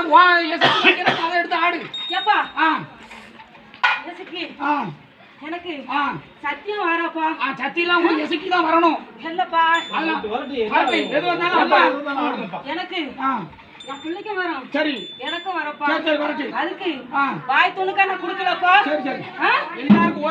அதை எடுத்து ஆடு. எப்பா ஆ. எசுக்கி ஆ. எனக்கு ஆ. சத்தியம் வாராப்பா. ஆ சத்தியெல்லாம் எசக்கி தான் வரணும். இல்லப்பா. எனக்கு என் பிள்ளைக்கும் வரும். சரி. எனக்கும் வரப்பா. சரி சரி வரட்டு அதுக்கு வாய் துணுக்கா நான் கொடுக்கலப்பா. சரி? எல்லாருக்கும்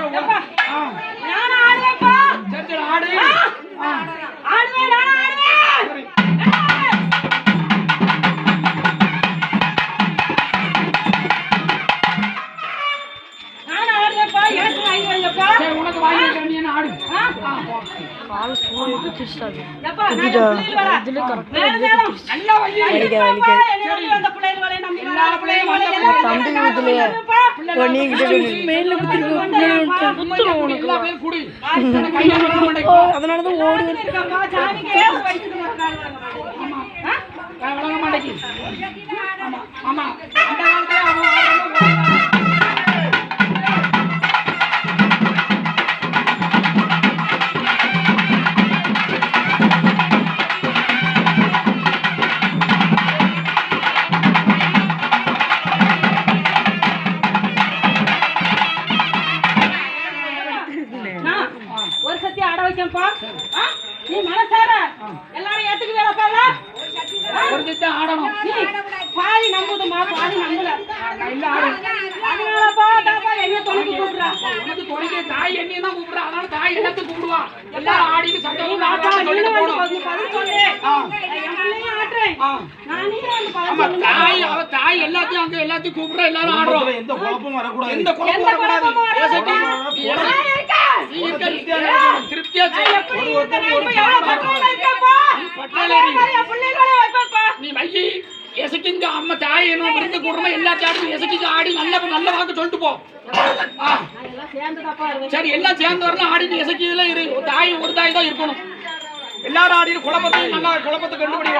கால் மாட்டேங்குது. ஆ? ஆ, விளங்க மாட்டேங்குது ஆமா ஆமா ஒரு சத்தி ஆட வைக்கேன்ப்பா ஆ? நீ மனசார. எல்லாரும் ஏத்துக்குவேலப்பா ஒரு திட்டம் ஆடணும். நீ பாதி நம்புதுமா பாதி நம்பல. ஆடு. அதனாலப்பா தாப்பா என்ன தொலைக்கு கூப்பிடுறா. உனக்கு தொலைக்க தாய் என்னையும் தான் கூப்பிடுறா. அதனால தாய் எல்லாத்தையும் கூப்பிடுவா? எல்லாரும் ஆடிட்டு சந்தோஷம் தாப்பா ஆட்டம் நீனும் சொல்லிட்டு வந்து போகணும். கொஞ்சம் பதில் சொல்லு. ஆ. என் பிள்ளைங்க ஆட்டுறேன். ஆ. நானே வந்து பதில் ஆமா சொல்லுங்க தாய் அவ தாய் எல்லாத்தையும் அங்க எல்லாத்தையும் கூப்பிடுறா எல்லாரும் ஆடுறோம். எந்த குழப்பமும் வரக்கூடாது. எந்த குழப்பமும் வரக்கூடாது நீ எசக்கிங்க அம்மா தாய் என்ன விருந்து கூடுறோம் எல்லாத்தையும் ஆடி எசக்கிக்கு ஆடி நல்ல நல்ல வாக்கு சொல்லிட்டு போ. எல்லாம். சரி சேர்ந்து வரலாம் ஆடிட்டு எசக்கி இதுல இரு தாய் ஒரு தாய் தான் இருக்கணும். எல்லாரும் ஆடிட்டு குழப்பத்தை நல்லா குழப்பத்தை கண்டுபிடி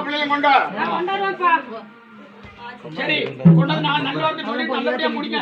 பிள்ளையும் கொண்டா நான் கொண்டு வருவேன்ப்பா. சரி கொண்டு வந்து நான் நல்ல வாக்கு சொல்லிட்டு நல்லபடியா முடிங்க.